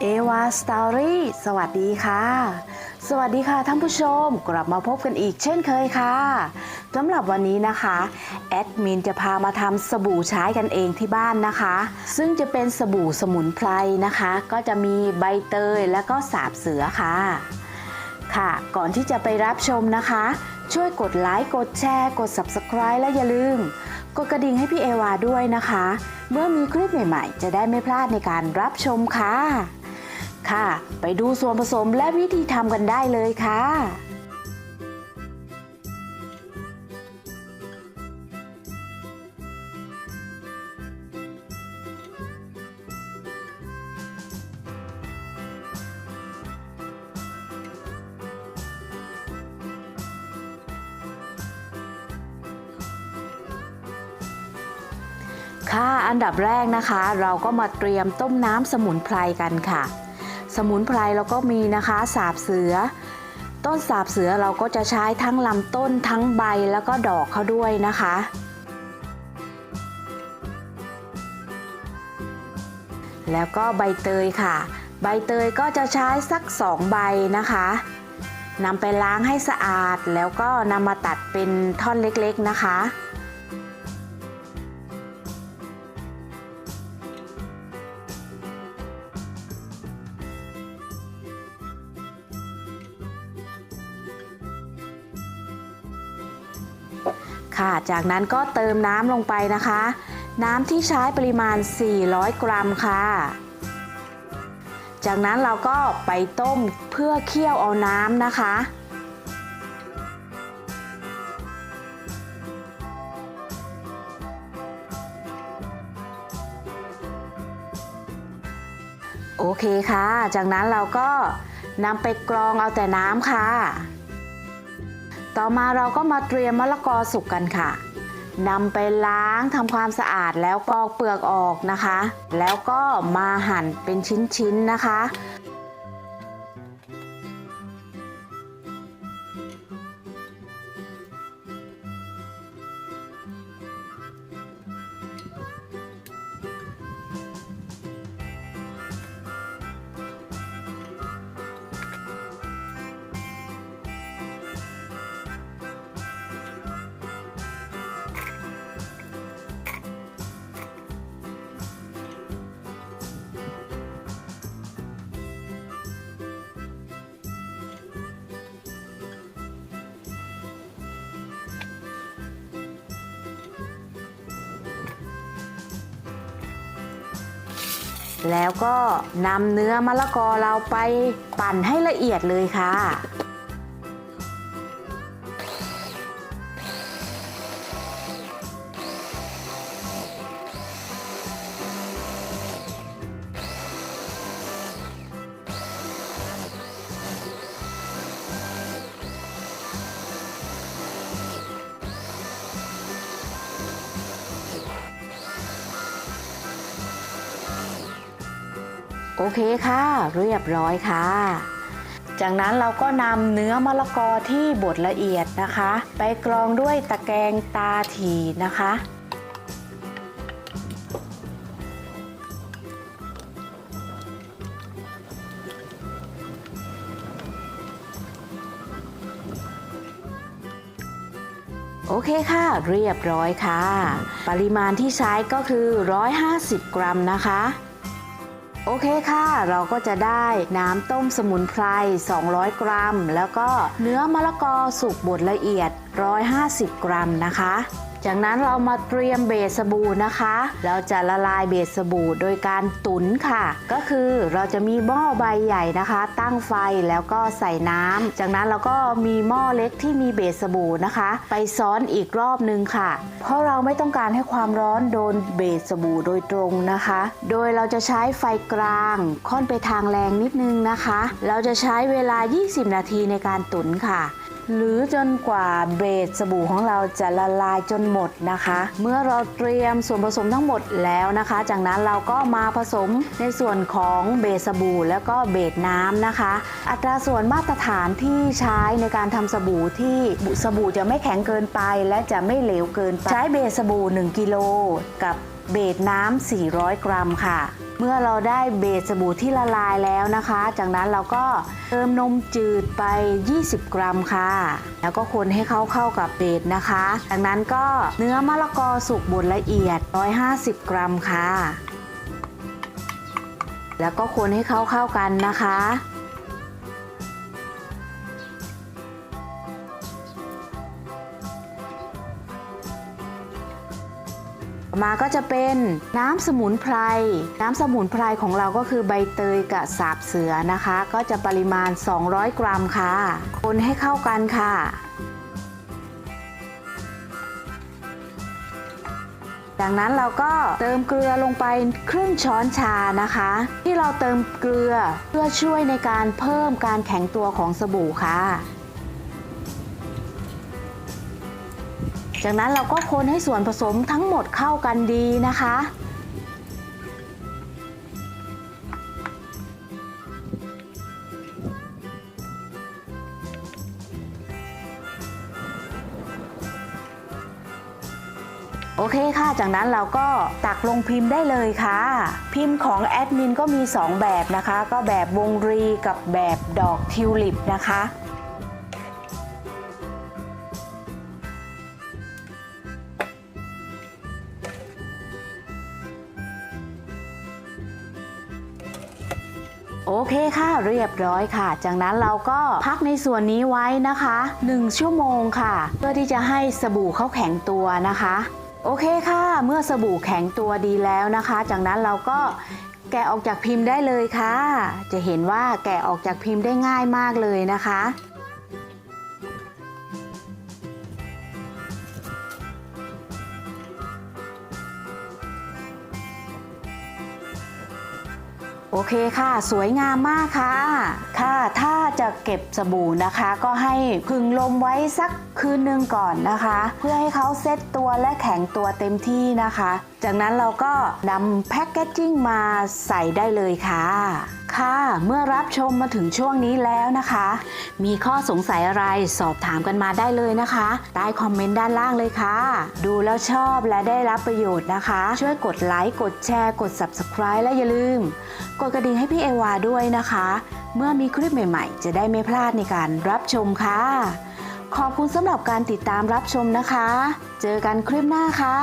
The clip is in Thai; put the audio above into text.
เอวาสตอรี่สวัสดีค่ะ สวัสดีค่ะท่านผู้ชมกลับมาพบกันอีกเช่นเคยค่ะสำหรับวันนี้นะคะแอดมินจะพามาทำสบู่ใช้กันเองที่บ้านนะคะ ซึ่งจะเป็นสบู่สมุนไพรนะคะ ก็จะมีใบเตยและก็สาบเสือค่ะ ค่ะ ก่อนที่จะไปรับชมนะคะ ช่วยกดไลค์กดแชร์กด Subscribe และอย่าลืมกดกระดิ่งให้พี่เอวาด้วยนะคะ เมื่อมีคลิปใหม่ ๆ จะได้ไม่พลาดในการรับชมค่ะค่ะ ไปดูส่วนผสมและวิธีทำกันได้เลยค่ะ ค่ะ อันดับแรกนะคะ เราก็มาเตรียมต้มน้ำสมุนไพรกันค่ะ สมุนไพรเราก็มีนะคะสาบเสือ ต้นสาบเสือเราก็จะใช้ทั้งลำต้นทั้งใบแล้วก็ดอกเขาด้วยนะคะแล้วก็ใบเตยค่ะ ใบเตยก็จะใช้สักสองใบนะคะนำไปล้างให้สะอาด แล้วก็นำมาตัดเป็นท่อนเล็กๆนะคะ ค่ะ จากนั้นก็เติมน้ำลงไปนะคะ น้ำที่ใช้ปริมาณ 400 กรัมค่ะ จากนั้นเราก็ไปต้มเพื่อเคี่ยวเอาน้ำนะคะโอเคค่ะ จากนั้นเราก็นำไปกรองเอาแต่น้ำค่ะ ต่อมาเราก็มาเตรียมมะละกอสุกกันค่ะนำไปล้างทำความสะอาดแล้วปอกเปลือกออกนะคะ แล้วก็มาหั่นเป็นชิ้นๆนะคะ แล้วก็นำเนื้อมะละกอเราไปปั่นให้ละเอียดเลยค่ะ โอเคค่ะ เรียบร้อยค่ะ จากนั้นเราก็นำเนื้อมะละกอที่บดละเอียดนะคะ ไปกรองด้วยตะแกรงตาถีนะคะ โอเคค่ะ เรียบร้อยค่ะ ปริมาณที่ใช้ก็คือ 150 กรัมนะคะ โอเคค่ะ เราก็จะได้น้ำต้มสมุนไพร 200 กรัม แล้วก็เนื้อมะละกอสุกบดละเอียด 150 กรัมนะคะ จากนั้นเรามาเตรียมเบสสบู่นะคะ เราจะละลายเบสสบู่โดยการตุ๋นค่ะ ก็คือเราจะมีหม้อใบใหญ่นะคะ ตั้งไฟแล้วก็ใส่น้ำจากนั้นเราก็มีหม้อเล็กที่มีเบสสบู่นะคะ ไปซ้อนอีกรอบนึงค่ะ เพราะเราไม่ต้องการให้ความร้อนโดนเบสสบู่โดยตรงนะคะ โดยเราจะใช้ไฟกลาง ค่อนไปทางแรงนิดนึงนะคะ เราจะใช้เวลา 20 นาทีในการตุ๋นค่ะ หรือจนกว่าเบสสบู่ของเราจะละลายจนหมดนะคะ เมื่อเราเตรียมส่วนผสมทั้งหมดแล้วนะคะ จากนั้นเราก็มาผสมในส่วนของเบสสบู่แล้วก็เบสน้ำนะคะ อัตราส่วนมาตรฐานที่ใช้ในการทำสบู่ที่สบู่จะไม่แข็งเกินไปและจะไม่เหลวเกินไป ใช้เบสสบู่1กิโลกับ เบสน้ำ 400 กรัมค่ะ เมื่อเราได้เบสสบู่ที่ละลายแล้วนะคะ จากนั้นเราก็เติมนมจืดไป 20 กรัมค่ะ แล้วก็คนให้เข้าเข้ากับเบสนะคะ จากนั้นก็เนื้อมะละกอสุกบดละเอียด 150 กรัมค่ะ แล้วก็คนให้เข้าเข้ากันนะคะ มาก็จะเป็นน้ำสมุนไพร น้ำสมุนไพรของเราก็คือใบเตยกับสาบเสือนะคะ ก็จะปริมาณ 200 กรัมค่ะ คนให้เข้ากันค่ะ จากนั้นเราก็เติมเกลือลงไปครึ่งช้อนชานะคะ ที่เราเติมเกลือเพื่อช่วยในการเพิ่มการแข็งตัวของสบู่ค่ะ จากนั้นเราก็คนให้ส่วนผสมทั้งหมดเข้ากันดีนะคะ โอเคค่ะ จากนั้นเราก็ตักลงพิมพ์ได้เลยค่ะ พิมพ์ของแอดมินก็มี 2 แบบนะคะ ก็แบบวงรีกับแบบดอกทิวลิปนะคะ โอเคค่ะ เรียบร้อยค่ะ จากนั้นเราก็พักในส่วนนี้ไว้นะคะ 1 ชั่วโมงค่ะ เพื่อที่จะให้สบู่เขาแข็งตัวนะคะ โอเคค่ะ เมื่อสบู่แข็งตัวดีแล้วนะคะ จากนั้นเราก็แกะออกจากพิมพ์ได้เลยค่ะ จะเห็นว่าแกะออกจากพิมพ์ได้ง่ายมากเลยนะคะ โอเคค่ะ สวยงามมากค่ะ ค่ะ ถ้าจะเก็บสบู่นะคะ ก็ให้พึงลมไว้สักคืนหนึ่งก่อนนะคะ เพื่อให้เขาเซตตัวและแข็งตัวเต็มที่นะคะ จากนั้นเราก็นำแพ็กเกจจิ้งมาใส่ได้เลยค่ะ ค่ะเมื่อรับชมมาถึงช่วงนี้แล้วนะคะ มีข้อสงสัยอะไรสอบถามกันมาได้เลยนะคะ ใต้คอมเมนต์ด้านล่างเลยค่ะ ดูแล้วชอบและได้รับประโยชน์นะคะ ช่วยกดไลค์กดแชร์กด Subscribe และอย่าลืม กดกระดิ่งให้พี่เอวาด้วยนะคะ เมื่อมีคลิปใหม่ๆ จะได้ไม่พลาดในการรับชมค่ะขอบคุณสำหรับการติดตามรับชมนะคะ เจอกันคลิปหน้าค่ะ